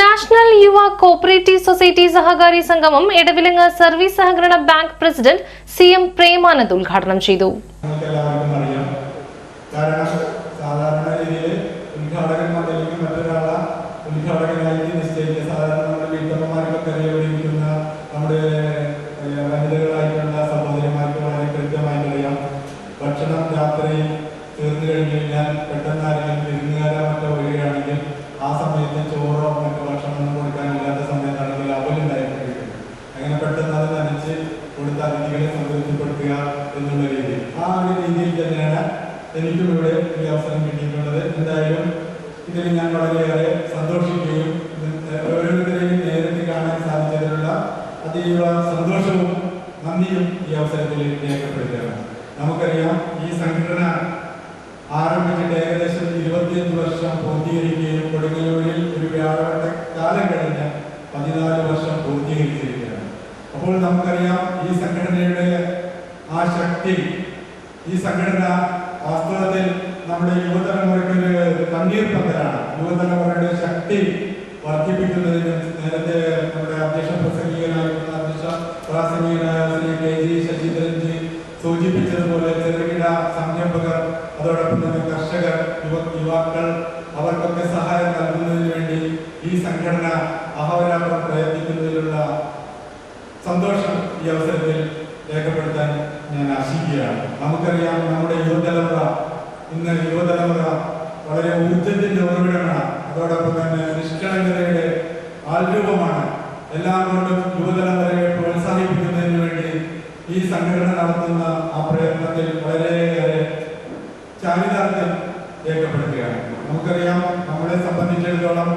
National യുവ cooperative society സഹകാരി സംഗമം ഇടവിലങ്ങ് സർവീസ് സഹകരണ bank president C M Premanand ഉദ്ഘാടനം ചെയ്തു. സമയത്ത് ചോറോ മറ്റു ഭക്ഷണമൊന്നും കൊടുക്കാനില്ലാത്ത സമയത്താണെങ്കിൽ അവലുണ്ടായിട്ടുണ്ട് അങ്ങനെ പെട്ടെന്ന് അത് നനച്ച് കൊടുത്ത അതിഥികളെ സംതൃപ്തിപ്പെടുത്തുക എന്നുള്ള രീതി. ആ ഒരു രീതിയിൽ തന്നെയാണ് എനിക്കും ഇവിടെ ഈ അവസരം കിട്ടിയിട്ടുള്ളത്. എന്തായാലും ഇതിൽ ഞാൻ വളരെയേറെ സന്തോഷിക്കുകയും ഓരോരുത്തരെയും നേരിട്ട് കാണാൻ സാധിച്ചതിലുള്ള അതീവ സന്തോഷവും നന്ദിയും ഈ അവസരത്തിൽ രേഖപ്പെടുത്തുകയാണ്. നമുക്കറിയാം ഈ സംഘടന ആരംഭിച്ചിട്ട് ഏകദേശം ഇരുപത്തിയഞ്ച് വർഷം പൂർത്തീകരിക്കുകയും പതിനാല് വർഷം പൂർത്തീകരിച്ചിരിക്കുകയാണ്. അപ്പോൾ നമുക്കറിയാം ഈ സംഘടനയുടെ ആ ശക്തി ഈ സംഘടന വാസ്തവത്തിൽ നമ്മുടെ യുവതലമുറയ്ക്ക് ഒരു കണ്ണീർ പന്തലാണ് യുവതലമുറയുടെ ശക്തി വർദ്ധിപ്പിക്കുന്നതിന് നേരത്തെ നമ്മുടെ അധ്യക്ഷ പ്രസംഗികനായിട്ടുള്ള അധ്യക്ഷ പ്രാസംഗികനായ ശ്രീ കെ ജി ശശീന്ദ്രൻജി സൂചിപ്പിച്ചതുപോലെ ചെറുകിട സംരംഭകർ അതോടൊപ്പം തന്നെ കർഷകർ യുവ യുവാക്കൾ അവർക്കൊക്കെ സഹായം നൽകുന്നതിന് വേണ്ടി ഈ സംഘടന ഈ അവസരത്തിൽ രേഖപ്പെടുത്താൻ ഞാൻ ആശിക്കുകയാണ്. നമുക്കറിയാം നമ്മുടെ യുവതലമുറ ഇന്ന് യുവതലമുറ വളരെ ഊർജത്തിന്റെ ഉറവിടമാണ്. അതോടൊപ്പം തന്നെ നിഷ്കളങ്കതയുടെ ആൽരൂപമാണ് എല്ലാം കൊണ്ടും യുവതലമുറയെ പ്രോത്സാഹിപ്പിക്കുന്നതിന് വേണ്ടി ഈ സംഘടന നടത്തുന്ന ആ പ്രയത്നത്തിൽ വളരെയേറെ ചാരിതാർത്ഥ്യം രേഖപ്പെടുത്തുകയാണ്. നമുക്കറിയാം നമ്മളെ സംബന്ധിച്ചിടത്തോളം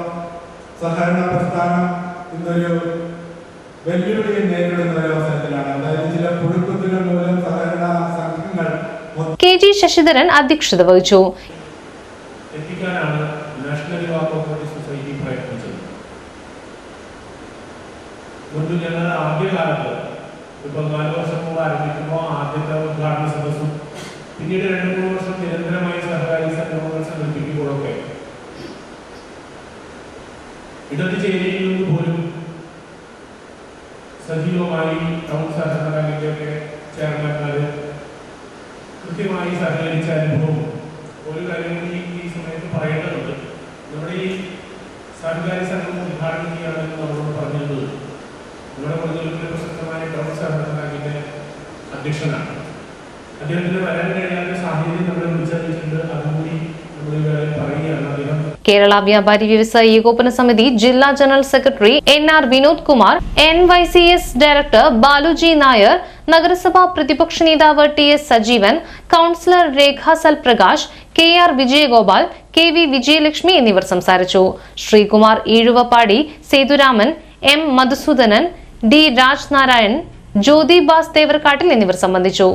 സഹകരണ പ്രസ്ഥാനം ഇന്നൊരു വെല്ലുവിളിയെ നേരിടുന്ന ഒരു അവസരത്തിലാണ്. അതായത് ചില പുഴുക്കുത്തുകൾ മൂലം സഹകരണ സംഘങ്ങൾ കെ ജി ശശിധരൻ അധ്യക്ഷത വഹിച്ചു. എത്തിക്കാനാണ് നാഷണൽ യുവ കോപ്പറേറ്റീവ് സൊസൈറ്റി പ്രയത്നിച്ചത്. മുൻപ് ഞങ്ങൾ ആദ്യകാലത്ത് ഇപ്പൊ നാല് വർഷം മുമ്പ് ആരംഭിക്കുമ്പോൾ ആദ്യത്തെ ഉദ്ഘാടന സദസ്സും പിന്നീട് രണ്ട് മൂന്ന് വർഷം നിരന്തരമായി സഹകാരി സംഗമങ്ങൾ സംഘടിപ്പിക്കുമ്പോഴൊക്കെ ഇടത് ചേരിയിൽ നിന്ന് പോലും സജീവമായി ടൗൺ സഹകരണ ബാങ്കിന്റെ ഒക്കെ ചെയർമാൻമാര് കൃത്യമായി സഹകരിച്ച അനുഭവം. ഒരു കാര്യം ഈ സമയത്ത് പറയേണ്ടതുണ്ട്. നമ്മുടെ ഈ സഹകാരി സംഘം ഉദ്ഘാടനം ചെയ്യാമെന്ന് നമ്മളോട് പറഞ്ഞിരുന്നത്. നമ്മുടെ കൊടുങ്ങല്ലൂരിലെ പ്രശസ്തമായ ടൗൺ സഹകരണ ബാങ്കിന്റെ അധ്യക്ഷനാണ്. അദ്ദേഹത്തിന് വരാൻ കഴിയാത്ത സാഹചര്യം നമ്മളെ കേരള വ്യാപാരി വ്യവസായി ഏകോപന സമിതി ജില്ലാ general secretary N R Vinod Kumar N Y C S director Baluji Nair നഗരസഭാ പ്രതിപക്ഷ നേതാവ് T S Sajeevan councillor Rekha സൽ Prakash K R Vijayagopal K V Vijayalakshmi എന്നിവർ സംസാരിച്ചു. Sreekumar Eezhuvappadi Sethuraman M Madhusoodanan D Rajnarayan Jyothi bass തേവർക്കാട്ടിൽ എന്നിവർ സംബന്ധിച്ചു.